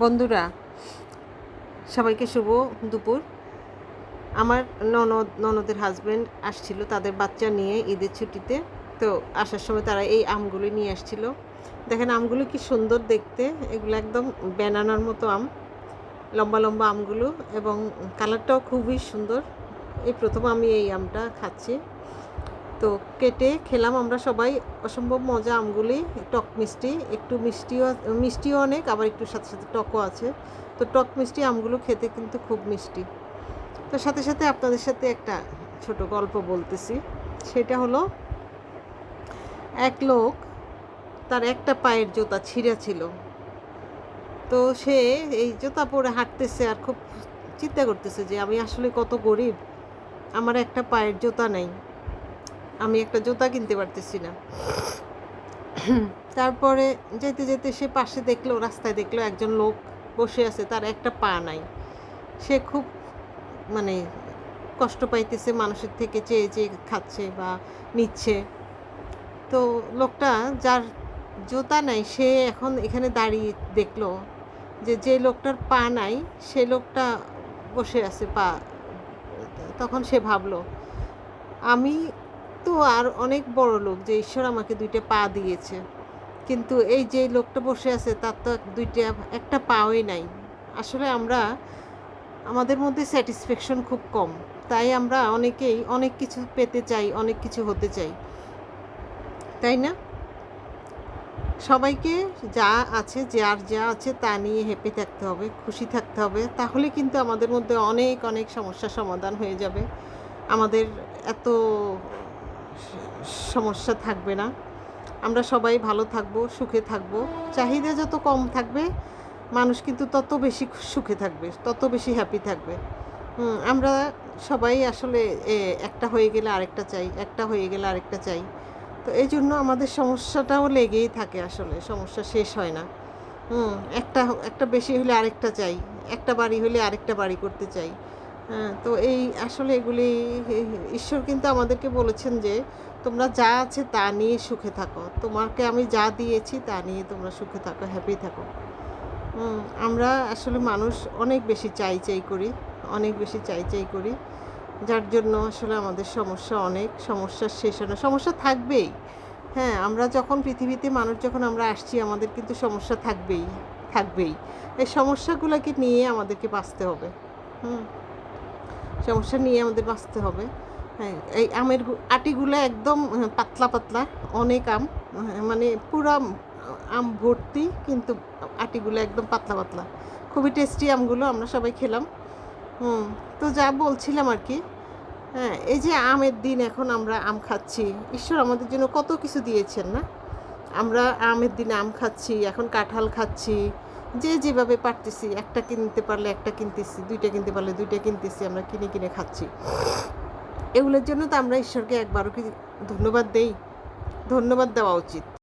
বন্ধুরা, সবাইকে শুভ দুপুর। আমার ননদ, ননদের হাজব্যান্ড আসছিল, তাদের বাচ্চা নিয়ে ঈদের ছুটিতে। তো আসার সময় তারা এই আমগুলো নিয়ে আসছিল। দেখেন আমগুলো কি সুন্দর দেখতে। এগুলো একদম ব্যানানার মতো আম, লম্বা লম্বা আমগুলো এবং কালারটাও খুবই সুন্দর। এই প্রথম আমি এই আমটা খাচ্ছি। তো কেটে খেলাম আমরা সবাই। অসম্ভব মজা আমগুলি, টক মিষ্টি, একটু মিষ্টিও মিষ্টিও অনেক, আবার একটু সাথে সাথে টকও আছে। তো টক মিষ্টি আমগুলো খেতে কিন্তু খুব মিষ্টি। তো সাথে সাথে আপনাদের সাথে একটা ছোট গল্প বলতেছি। সেটা হলো, এক লোক তার একটা পায়ের জুতা ছিঁড়া ছিল। তো সে এই জুতা পরে হাঁটতেছে আর খুব চিন্তা করতেছে যে আমি আসলে কত গরিব, আমার একটা পায়ের জুতা নাই। আমি একটা জুতা কিনতে পারতেছি না। তারপরে যেতে যেতে সে পাশে দেখল, রাস্তায় দেখল একজন লোক বসে আছে, তার একটা পা নাই। সে খুব মানে কষ্ট পাইতেছে মানুষের থেকে, চেয়ে চেয়ে খাচ্ছে বা নিচ্ছে। তো লোকটা যার জুতা নাই, সে এখন এখানে দাঁড়িয়ে দেখল যে যে লোকটার পা নাই, সে লোকটা বসে আছে পা, তখন সে ভাবলো, আমি তো আর অনেক বড় লোক যে ঈশ্বর আমাকে দুইটা পা দিয়েছে। কিন্তু এই যে লোকটা বসে আছে, তার তো দুইটা, একটা পাওই নাই। আসলে আমরা, আমাদের মধ্যে স্যাটিসফ্যাকশন খুব কম। তাই আমরা অনেকেই অনেক কিছু পেতে চাই, অনেক কিছু হতে চাই। তাই না? সবাইকে যা আছে, যার যা আছে, তা নিয়ে হেপে থাকতে হবে, খুশি থাকতে হবে। তাহলে কিন্তু আমাদের মধ্যে অনেক অনেক সমস্যার সমাধান হয়ে যাবে। আমাদের এত সমস্যা থাকবে না। আমরা সবাই ভালো থাকব, সুখে থাকব। চাহিদা যত কম থাকবে, মানুষ কিন্তু তত বেশি সুখে থাকবে, তত বেশি হ্যাপি থাকবে। আমরা সবাই আসলে একটা হয়ে গেলে আরেকটা চাই, একটা হয়ে গেলে আরেকটা চাই। তো এই জন্য আমাদের সমস্যাটাও লেগেই থাকে আসলে, সমস্যা শেষ হয় না। একটা একটা বেশি হলে আরেকটা চাই, একটা বাড়ি হলে আরেকটা বাড়ি করতে চাই। তো এই আসলে এগুলি ঈশ্বর কিন্তু আমাদেরকে বলেছেন যে তোমরা যা আছে তা নিয়ে সুখে থাকো। তোমাকে আমি যা দিয়েছি তা নিয়ে তোমরা সুখে থাকো হ্যাপি থাকো। আমরা আসলে মানুষ অনেক বেশি চাই চাই করি, অনেক বেশি চাই চাই করি। যার জন্য আসলে আমাদের সমস্যা অনেক সমস্যার শেষ হয় না, সমস্যা থাকবেই। হ্যাঁ আমরা যখন পৃথিবীতে মানুষ যখন আমরা আসছি, আমাদের কিন্তু সমস্যা থাকবেই থাকবেই। এই সমস্যাগুলোকে নিয়ে আমাদেরকে বাঁচতে হবে। হুম। সমস্যা নিয়ে আমাদের বাঁচতে হবে। হ্যাঁ এই আমের আটিগুলো একদম পাতলা পাতলা, অনেক আম মানে পুরা আম ভর্তি, কিন্তু আটিগুলো একদম পাতলা পাতলা। খুবই টেস্টি আমগুলো আমরা সবাই খেলাম। হুম, তো যা বলছিলাম আর কি হ্যাঁ এই যে আমের দিন এখন আমরা আম খাচ্ছি, ঈশ্বর আমাদের জন্য কত কিছু দিয়েছেন না? আমরা আমের দিনে আম খাচ্ছি, এখন কাঁঠাল খাচ্ছি যে যেভাবে পারতেছি, একটা কিনতে পারলে একটা কিনতেছি, দুইটা কিনতে পারলে দুইটা কিনতেছি, আমরা কিনে কিনে খাচ্ছি। এগুলোর জন্য তো আমরা ঈশ্বরকে একবারও কি ধন্যবাদ দেই? ধন্যবাদ দেওয়া উচিত।